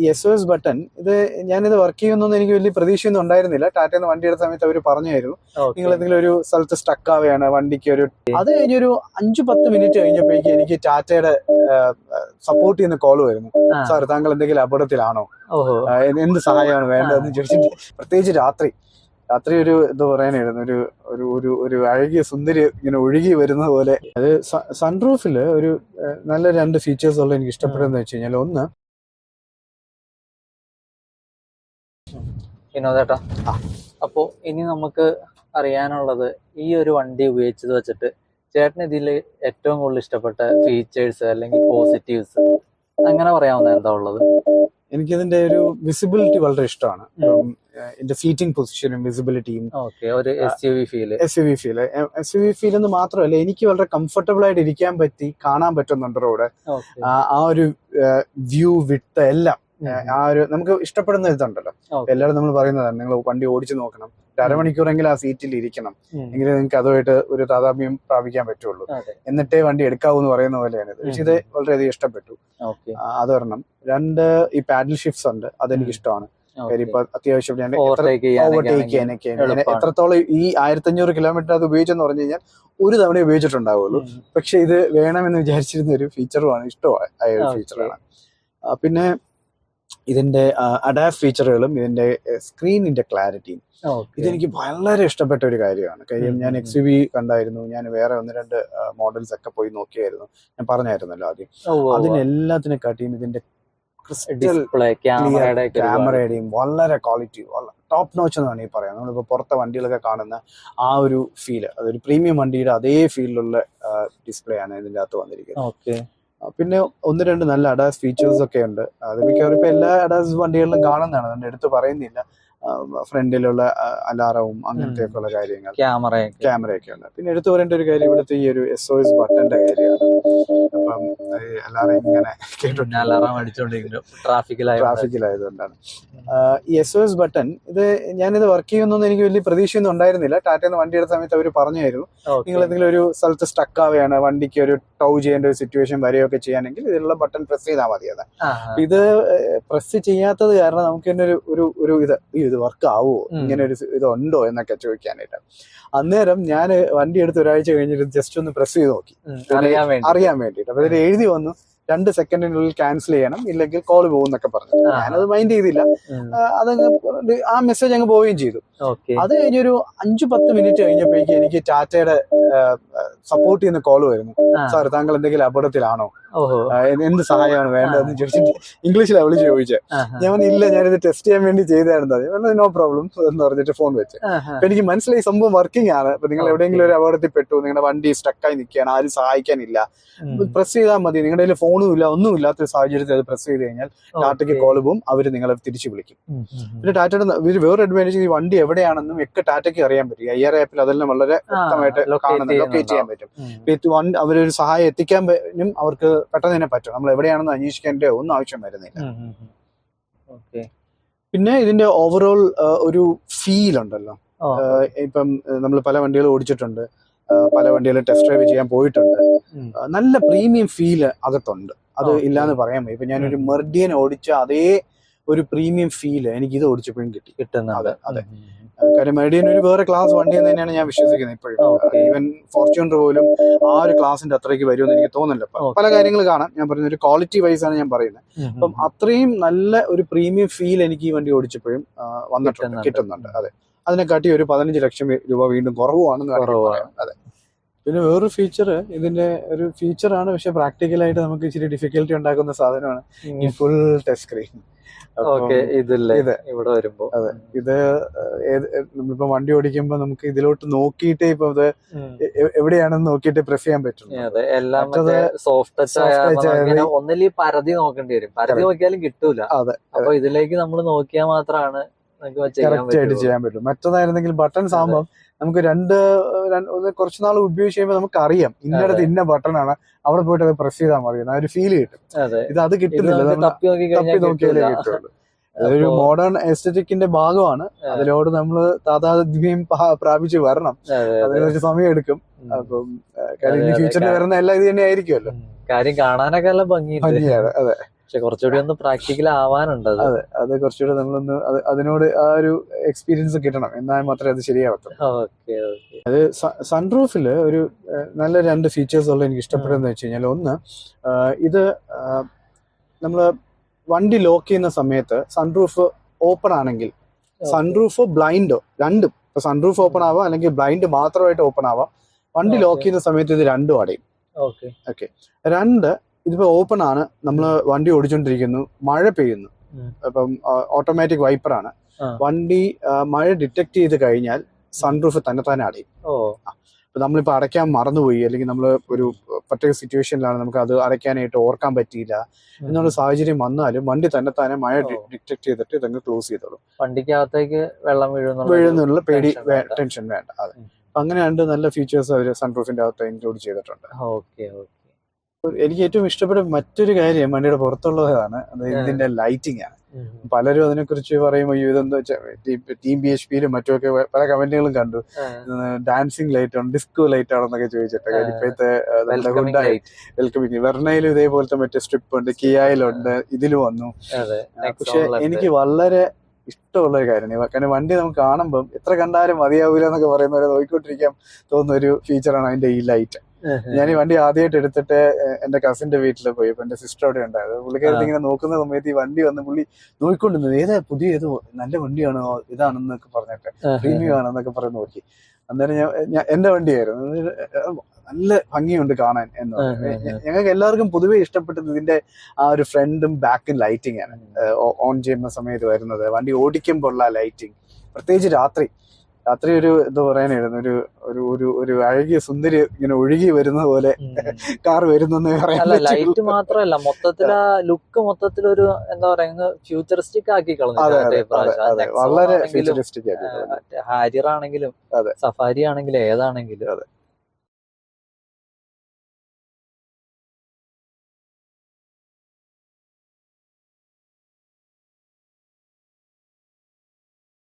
ഈ S O S button ഇത് ഞാനിത് വർക്ക് ചെയ്യുന്നൊന്നും എനിക്ക് വലിയ പ്രതീക്ഷയൊന്നും ഉണ്ടായിരുന്നില്ല. ടാറ്റയിൽ നിന്ന് വണ്ടി എടുത്ത സമയത്ത് അവർ പറഞ്ഞായിരുന്നു. നിങ്ങൾ എന്തെങ്കിലും ഒരു സ്ഥലത്ത് സ്റ്റക്ക് ആവുകയാണ് വണ്ടിക്ക് ഒരു അത് കഴിഞ്ഞൊരു അഞ്ചു പത്ത് മിനിറ്റ് കഴിഞ്ഞപ്പോഴേക്കും എനിക്ക് ടാറ്റയുടെ സപ്പോർട്ട് ചെയ്യുന്ന കോൾ വരുന്നു. സാർ താങ്കൾ എന്തെങ്കിലും അപകടത്തിലാണോ? എന്ത് എന്ത് സഹായമാണ് വേണ്ടതെന്ന് ചോദിച്ചിട്ട് പ്രത്യേകിച്ച് രാത്രി രാത്രി ഒരു എന്താ പറയാനായിരുന്നു. ഒരു ഒരു ഒരു ഒരു അഴകിയ സുന്ദരി ഇങ്ങനെ ഒഴുകി വരുന്ന പോലെ. അത് സൺറൂഫിൽ ഒരു നല്ല രണ്ട് ഫീച്ചേഴ്സ് ഉള്ള എനിക്ക് ഇഷ്ടപ്പെടുന്നത് വെച്ച് കഴിഞ്ഞാൽ ഒന്ന് വിനോദേട്ടാ. അപ്പോ ഇനി നമുക്ക് അറിയാനുള്ളത് ഈ ഒരു വണ്ടി ഉപയോഗിച്ചത് വെച്ചിട്ട് ചേട്ടന് ഇതിൽ ഏറ്റവും കൂടുതൽ ഇഷ്ടപ്പെട്ട ഫീച്ചേഴ്സ് അല്ലെങ്കിൽ പോസിറ്റീവ്സ് അങ്ങനെ പറയാവുന്ന എന്താ ഉള്ളത്? എനിക്കതിന്റെ ഒരു വിസിബിലിറ്റി വളരെ ഇഷ്ടമാണ്. എന്റെ സീറ്റിംഗ് പൊസിഷനും വിസിബിലിറ്റിയും ഒരു S U V feel S U V feel S U V feel എന്ന് മാത്രമല്ല എനിക്ക് വളരെ കംഫർട്ടബിൾ ആയിട്ട് ഇരിക്കാൻ പറ്റി കാണാൻ പറ്റുന്നുണ്ട് റോഡ് ആ ഒരു വ്യൂ വിട്ട് എല്ലാം. ആ ഒരു നമുക്ക് ഇഷ്ടപ്പെടുന്ന ഇതുണ്ടല്ലോ. എല്ലാവരും നമ്മൾ പറയുന്നതാണ് നിങ്ങൾ വണ്ടി ഓടിച്ചു നോക്കണം. അരമണിക്കൂറെങ്കിലും ആ സീറ്റിൽ ഇരിക്കണം. എങ്കിലേ നിങ്ങൾക്ക് അതുമായിട്ട് ഒരു താതാമ്യം പ്രാപിക്കാൻ പറ്റുള്ളൂ. എന്നിട്ടേ വണ്ടി എടുക്കാവൂ എന്ന് പറയുന്ന പോലെയാണ് ഇത്. പക്ഷെ ഇത് വളരെയധികം ഇഷ്ടപ്പെട്ടു. അത് ഒരെണ്ണം രണ്ട് ഈ പാഡിൽ ഷിഫ്റ്റ്സ് ഉണ്ട്. അതെനിക്ക് ഇഷ്ടമാണ്. ഇപ്പൊ അത്യാവശ്യം ഞാൻ ഓവർടേക്ക് ചെയ്യാനൊക്കെ. എത്രത്തോളം ഈ ആയിരത്തി അഞ്ഞൂറ് കിലോമീറ്റർ അത് ഉപയോഗിച്ചെന്ന് പറഞ്ഞു കഴിഞ്ഞാൽ ഒരു തവണ ഉപയോഗിച്ചിട്ടുണ്ടാവുള്ളൂ. പക്ഷെ ഇത് വേണമെന്ന് വിചാരിച്ചിരുന്ന ഒരു ഫീച്ചറുമാണ് ഇഷ്ടമായ ഒരു ഫീച്ചറാണ് പിന്നെ ഇതിന്റെ അഡാപ് ഫീച്ചറുകളും ഇതിന്റെ സ്ക്രീനിന്റെ ക്ലാരിറ്റിയും ഇതെനിക്ക് വളരെ ഇഷ്ടപ്പെട്ട ഒരു കാര്യമാണ്. കാര്യം ഞാൻ എക്സ് യു വി കണ്ടായിരുന്നു. ഞാൻ വേറെ ഒന്ന് രണ്ട് മോഡൽസ് ഒക്കെ പോയി നോക്കിയായിരുന്നു. ഞാൻ പറഞ്ഞായിരുന്നല്ലോ ആദ്യം. അതിനെല്ലാത്തിനും കാട്ടിയും ഇതിന്റെ ക്യാമറയുടെയും വളരെ ക്വാളിറ്റി ടോപ്പ് നോച്ച് എന്ന് വേണമെങ്കിൽ പറയാം നമ്മളിപ്പോൾ പുറത്തെ വണ്ടികളൊക്കെ കാണുന്ന ആ ഒരു ഫീൽ അതൊരു പ്രീമിയം വണ്ടിയുടെ അതേ ഫീലിലുള്ള ഡിസ്പ്ലേ ആണ് ഇതിന്റെ അകത്ത് വന്നിരിക്കുന്നത്. പിന്നെ ഒന്ന് രണ്ട് നല്ല അഡാസ് ഫീച്ചേഴ്സ് ഒക്കെ ഉണ്ട്. അത് മിക്കവാറും ഇപ്പൊ എല്ലാ അഡാസ് വണ്ടികളിലും കാണുന്നതാണ്. അതിന്റെ എടുത്ത് പറയുന്നില്ല. ഫ്രണ്ടിലുള്ള അലാറവും അങ്ങനത്തെ ഒക്കെ ഉള്ള കാര്യങ്ങൾ. ക്യാമറ ക്യാമറയൊക്കെ. ഉണ്ട് പിന്നെ എടുത്തു പറയേണ്ട ഒരു കാര്യം ഇവിടുത്തെ ഈ ഒരു എസ് ഒ എസ് ബട്ടന്റെ കാര്യമാണ്. അപ്പം അലാറം ഇങ്ങനെ കേട്ടിട്ടുണ്ട് ട്രാഫിക്കിലായതുകൊണ്ടാണ്. ഈ എസ് ഒ എസ് ബട്ടൺ ഇത് ഞാനിത് വർക്ക് ചെയ്യുന്നൊന്നും എനിക്ക് വലിയ പ്രതീക്ഷയൊന്നും ഉണ്ടായിരുന്നില്ല. ടാറ്റയിൽ നിന്ന് വണ്ടി എടുത്ത സമയത്ത് അവർ പറഞ്ഞായിരുന്നു. നിങ്ങൾ എന്തെങ്കിലും ഒരു സ്ഥലത്ത് സ്റ്റക്ക് ആവുകയാണ് വണ്ടിക്ക് ഒരു ടൗ ചെയ്യേണ്ട ഒരു സിറ്റുവേഷൻ വരികയൊക്കെ ചെയ്യാനെങ്കിൽ ഇതിലുള്ള ബട്ടൺ പ്രസ് ചെയ്താൽ മതി അത്. ഇത് പ്രസ് ചെയ്യാത്തത് കാരണം നമുക്ക് തന്നെ ഒരു ഒരു ഇത് "അയ്യോ, ഇത് വർക്ക് ആവുമോ ഇങ്ങനെ ഒരു ഇത് ഉണ്ടോ എന്നൊക്കെ ചോദിക്കാനായിട്ട്. അന്നേരം ഞാൻ വണ്ടി എടുത്ത് ഒരാഴ്ച കഴിഞ്ഞിട്ട് ജസ്റ്റ് ഒന്ന് പ്രസ് ചെയ്ത് നോക്കി. അറിയാൻ വേണ്ടി അറിയാൻ വേണ്ടിയിട്ട് അപ്പൊ ഇതിൽ എഴുതി വന്നു രണ്ട് സെക്കൻഡിനുള്ളിൽ ക്യാൻസൽ ചെയ്യണം ഇല്ലെങ്കിൽ കോൾ പോകും എന്നൊക്കെ പറഞ്ഞു. ഞാനത് മൈൻഡ് ചെയ്തില്ല. അതങ്ങ് ആ മെസ്സേജ് അങ്ങ് പോവുകയും ചെയ്തു. അത് കഴിഞ്ഞൊരു അഞ്ചു പത്ത് മിനിറ്റ് കഴിഞ്ഞപ്പോഴേക്കും എനിക്ക് ടാറ്റയുടെ സപ്പോർട്ട് ചെയ്യുന്ന കോൾ വരുന്നു. സാർ താങ്കൾ എന്തെങ്കിലും അപകടത്തിലാണോ? എന്ത് സഹായമാണ് വേണ്ടതെന്ന് ചോദിച്ചിട്ട് ഇംഗ്ലീഷിലാണ് വിളിച്ച് ചോദിച്ചത് ഞാൻ ഇല്ല ഞാനിത് ടെസ്റ്റ് ചെയ്യാൻ വേണ്ടി ചെയ്തായിരുന്നു നോ പ്രോബ്ലം എന്ന് പറഞ്ഞിട്ട് ഫോൺ വെച്ച്. അപ്പൊ എനിക്ക് മനസ്സിലായി സംഭവം വർക്കിംഗ് ആണ്. അപ്പൊ നിങ്ങൾ എവിടെയെങ്കിലും ഒരു അപകടത്തിൽ പെട്ടു നിങ്ങളുടെ വണ്ടി സ്റ്റക്കായി നിൽക്കുകയാണ് ആരും സഹായിക്കാനില്ല. പ്രസ് ചെയ്താൽ മതി. നിങ്ങളുടെ കയ്യിൽ ഫോണും ഇല്ല ഒന്നും ഇല്ലാത്ത സാഹചര്യത്തിൽ അത് പ്രസ് ചെയ്ത് കഴിഞ്ഞാൽ ടാറ്റയ്ക്ക്. കോൾ പോകും അവർ നിങ്ങളെ തിരിച്ചു വിളിക്കും. പിന്നെ ടാറ്റയുടെ വേറെ അഡ്വാന്റേജ് ഈ വണ്ടി എവിടെയാണെന്നും ഒക്കെ ടാറ്റയ്ക്ക് അറിയാൻ പറ്റും. ഐ ആർ ആപ്പിൽ അതെല്ലാം വളരെ വ്യക്തമായിട്ട് കാണുന്നത് ലൊക്കേറ്റ് ചെയ്യാൻ പറ്റും. വിത്ത് വൺ അവരൊരു സഹായം എത്തിക്കാൻ അവർക്ക് പെട്ടെന്ന് തന്നെ പറ്റും. നമ്മൾ എവിടെയാണെന്ന് അന്വേഷിക്കേണ്ട ഒന്നും ആവശ്യം വരുന്നില്ല. പിന്നെ ഇതിന്റെ ഓവറോൾ ഒരു ഫീൽ ഉണ്ടല്ലോ. ഇപ്പം നമ്മൾ പല വണ്ടികൾ ഓടിച്ചിട്ടുണ്ട്. പല വണ്ടികൾ ടെസ്റ്റ് ഡ്രൈവ് ചെയ്യാൻ പോയിട്ടുണ്ട്. നല്ല പ്രീമിയം ഫീൽ അകത്തുണ്ട്. അത്. ഇല്ലാന്ന് പറയാൻ വയ്യ. ഇപ്പൊ ഞാനൊരു. മെർഡിയൻ ഓടിച്ച അതേ ഒരു പ്രീമിയം ഫീൽ എനിക്ക് ഇത് ഓടിച്ചപ്പോഴും കിട്ടി. കിട്ടുന്ന അതെ. കാര്യം മെഡിയൻ ഒരു വേറെ ക്ലാസ് വണ്ടി എന്ന് തന്നെയാണ് ഞാൻ വിശ്വസിക്കുന്നത് ഇപ്പോഴും. ഈവൻ ഫോർച്യൂണർ പോലും ആ ഒരു ക്ലാസിന്റെ അത്രയ്ക്ക് വരുമെന്ന് എനിക്ക് തോന്നുന്നില്ല. പല കാര്യങ്ങൾ കാണാം. ഞാൻ പറയുന്ന ഒരു ക്വാളിറ്റി വൈസ് ആണ് ഞാൻ പറയുന്നത്. അപ്പം അത്രയും നല്ല ഒരു പ്രീമിയം ഫീൽ എനിക്ക് ഈ വണ്ടി ഓടിച്ചപ്പോഴും വന്നിട്ടുണ്ട്. കിട്ടുന്നുണ്ട്. അതെ. അതിനെക്കാട്ടി ഒരു പതിനഞ്ച് ലക്ഷം രൂപ വീണ്ടും കുറവാണെന്ന് അതെ. പിന്നെ വേറൊരു ഫീച്ചർ ഇതിന്റെ ഒരു ഫീച്ചറാണ് പക്ഷെ പ്രാക്ടിക്കലായിട്ട് നമുക്ക് ഇച്ചിരി ഡിഫിക്കൽറ്റി ഉണ്ടാക്കുന്ന സാധനമാണ്. ഈ ഫുൾ ടച്ച് സ്ക്രീൻ ഇതില്ലേ. ഇവിടെ വരുമ്പോ. അതെ. ഇത് നമ്മളിപ്പോ വണ്ടി ഓടിക്കുമ്പോ നമുക്ക് ഇതിലോട്ട് നോക്കിയിട്ട് ഇപ്പൊ ഇത് എവിടെയാണെന്ന് നോക്കിയിട്ട് പ്രസ് ചെയ്യാൻ പറ്റും അതെ. എല്ലാം സോഫ്റ്റ് ടച്ച് പരതി നോക്കേണ്ടി വരും. പരതി നോക്കിയാലും കിട്ടൂല. അതെ. അപ്പൊ ഇതിലേക്ക് നമ്മൾ നോക്കിയാൽ മാത്രമാണ് കറക്റ്റ് ആയിട്ട് ചെയ്യാൻ പറ്റും. മറ്റേതായിരുന്നെങ്കിൽ ബട്ടൺസ് ആകുമ്പോൾ നമുക്ക് രണ്ട് കുറച്ച് നാൾ ഉപയോഗിച്ച് കഴിയുമ്പോൾ നമുക്ക് അറിയാം ഇന്നടത്ത് ഇന്ന ബട്ടൺ ആണ്. അവിടെ പോയിട്ട് അത് പ്രസ് ചെയ്താൽ മതി. ആ ഒരു ഫീൽ കിട്ടും. ഇത് അത് കിട്ടുന്നില്ല. തപ്പി നോക്കിയാലേ കിട്ടുള്ളൂ. അതൊരു മോഡേൺ എസ്തറ്റിക്കിന്റെ ഭാഗമാണ്. അതിലോട് നമ്മൾ താതാത്മ്യം പ്രാപിച്ചു വരണം. അതിനൊരു അതെ. അതിന് കുറച്ച് സമയം എടുക്കും. അപ്പം കാര്യം ഫ്യൂച്ചറിൽ വരുന്ന എല്ലാം ഇത് തന്നെ ആയിരിക്കുമല്ലോ കാര്യം കാണാനൊക്കെ നല്ല ഭംഗിയാണ്. അതെ. പക്ഷെ കുറച്ചുകൂടി ഒന്ന് പ്രാക്ടിക്കൽ ആവാനുണ്ട് അത് അതെ കുറച്ചുകൂടി നമ്മളൊന്ന് അത് അതിനോട് ആ ഒരു എക്സ്പീരിയൻസ് കിട്ടണം. എന്നാൽ മാത്രമേ അത് ശരിയാവത്തുള്ളൂ. Okay okay. അത് സൺറൂഫിൽ ഒരു നല്ല രണ്ട് ഫീച്ചേഴ്സ് ഉള്ള എനിക്ക് ഇഷ്ടപ്പെടുന്നത് വെച്ച് കഴിഞ്ഞാൽ ഒന്ന് ഇത് നമ്മൾ വണ്ടി ലോക്ക് ചെയ്യുന്ന സമയത്ത് സൺറൂഫ് ഓപ്പൺ ആണെങ്കിൽ സൺറൂഫ് ബ്ലൈൻഡോ രണ്ടും. ഇപ്പൊ സൺറൂഫ് ഓപ്പൺ ആവാം അല്ലെങ്കിൽ ബ്ലൈൻഡ് മാത്രമായിട്ട് ഓപ്പൺ ആവാം. വണ്ടി ലോക്ക് ചെയ്യുന്ന സമയത്ത് ഇത് രണ്ടും അടയും. ഓക്കെ. രണ്ട് ഇതിപ്പോ ഓപ്പൺ ആണ്. നമ്മൾ വണ്ടി ഓടിച്ചോണ്ടിരിക്കുന്നു. മഴ പെയ്യുന്നു. അപ്പം ഓട്ടോമാറ്റിക് വൈപ്പറാണ് ആണ്. വണ്ടി മഴ ഡിറ്റക്ട് ചെയ്ത് കഴിഞ്ഞാൽ സൺറൂഫ് തന്നെ തന്നെ അടയും. നമ്മളിപ്പോ അടയ്ക്കാൻ മറന്നുപോയി. അല്ലെങ്കിൽ നമ്മൾ ഒരു പ്രത്യേക സിറ്റുവേഷനിലാണ് നമുക്ക് അത് അടയ്ക്കാനായിട്ട് ഓർക്കാൻ പറ്റിയില്ല. എന്നുള്ള സാഹചര്യം വന്നാലും വണ്ടി തന്നെ തന്നെ മഴ ഡിറ്റക്ട് ചെയ്തിട്ട് ഇതങ്ങ് ക്ലോസ് ചെയ്തോളും. വണ്ടിക്കകത്തേക്ക് വെള്ളം വീഴുന്നുള്ള പേടി ടെൻഷൻ വേണ്ട. അതെ. അങ്ങനെ രണ്ട് നല്ല ഫീച്ചേഴ്സ് അവർ സൺറൂഫിന്റെ അകത്ത് ഇൻക്ലൂഡ് ചെയ്തിട്ടുണ്ട്. Okay okay. എനിക്ക് ഏറ്റവും ഇഷ്ടപ്പെട്ട മറ്റൊരു കാര്യം വണ്ടിയുടെ പുറത്തുള്ളതാണ്. ഇതിന്റെ ലൈറ്റിംഗ് ആണ്. പലരും അതിനെക്കുറിച്ച് പറയുമ്പോൾ "അയ്യോ, ഇതെന്താ വെച്ചാൽ ടീം ബി എച്ച് പിയിലും മറ്റുമൊക്കെ പല കമന്റുകളും കണ്ടു. ഡാൻസിങ് ലൈറ്റ് ആണ് ഡിസ്കോ ലൈറ്റ് ആണെന്നൊക്കെ ചോദിച്ചിട്ട്. ഇപ്പോഴത്തെ ഹുണ്ടായി വെൽക്കമിങ് വെർണയിലും ഇതേപോലത്തെ മറ്റേ സ്ട്രിപ്പ് ഉണ്ട് കിയായിലുണ്ട് ഇതിലും വന്നു. പക്ഷെ എനിക്ക് വളരെ ഇഷ്ടമുള്ള ഒരു കാര്യമാണ് കാരണം വണ്ടി നമുക്ക് കാണുമ്പോൾ എത്ര കണ്ടാലും മതിയാവില്ല എന്നൊക്കെ പറയുന്നവരെ നോക്കിക്കൊണ്ടിരിക്കാൻ തോന്നുന്ന ഒരു ഫീച്ചറാണ് അതിന്റെ ഈ ലൈറ്റ് ഞാൻ ഈ വണ്ടി ആദ്യമായിട്ട് എടുത്തിട്ട് എന്റെ കസിന്റെ വീട്ടിൽ പോയി അപ്പൊ എന്റെ സിസ്റ്റർ അവിടെ ഉണ്ടായത്. പുള്ളിക്കാരത്തി ഇങ്ങനെ നോക്കുന്ന സമയത്ത് ഈ വണ്ടി വന്ന് പുള്ളി നോക്കിക്കൊണ്ടിരുന്നത് ഏതാ പുതിയ ഏത് നല്ല വണ്ടിയാണോ? ഇതാണെന്നൊക്കെ പറഞ്ഞിട്ട് പ്രീമിയം ആണെന്നൊക്കെ പറഞ്ഞ് നോക്കി. അന്നേരം ഞാൻ എന്റെ വണ്ടിയായിരുന്നു. നല്ല ഭംഗിയുണ്ട് കാണാൻ എന്ന്. ഞങ്ങൾക്ക് എല്ലാവർക്കും പൊതുവെ ഇഷ്ടപ്പെട്ടത് ഇതിന്റെ ആ ഒരു ഫ്രണ്ടും ബാക്കും ലൈറ്റിംഗ് ആണ്. ഓൺ ചെയ്യുന്ന സമയത്ത് വരുന്നത്. വണ്ടി ഓടിക്കുമ്പോൾ ഉള്ള ലൈറ്റിംഗ് പ്രത്യേകിച്ച് രാത്രി രാത്രി ഒരു എന്താ പറയാനായിരുന്നു. ഒരു ഒരു ഒരു ഒരു അഴകിയ സുന്ദരി ഇങ്ങനെ ഒഴുകി വരുന്ന പോലെ കാർ വരുന്നെന്ന് പറയാൻ ലൈറ്റ് മാത്രമല്ല മൊത്തത്തിൽ ആ ലുക്ക് മൊത്തത്തിൽ ഒരു എന്താ പറയാ ഫ്യൂച്ചറിസ്റ്റിക് ആക്കി കളഞ്ഞു. വളരെ ഫ്യൂച്ചറിസ്റ്റിക് ഹാരിയർ ആണെങ്കിലും സഫാരി ആണെങ്കിലും ഏതാണെങ്കിലും.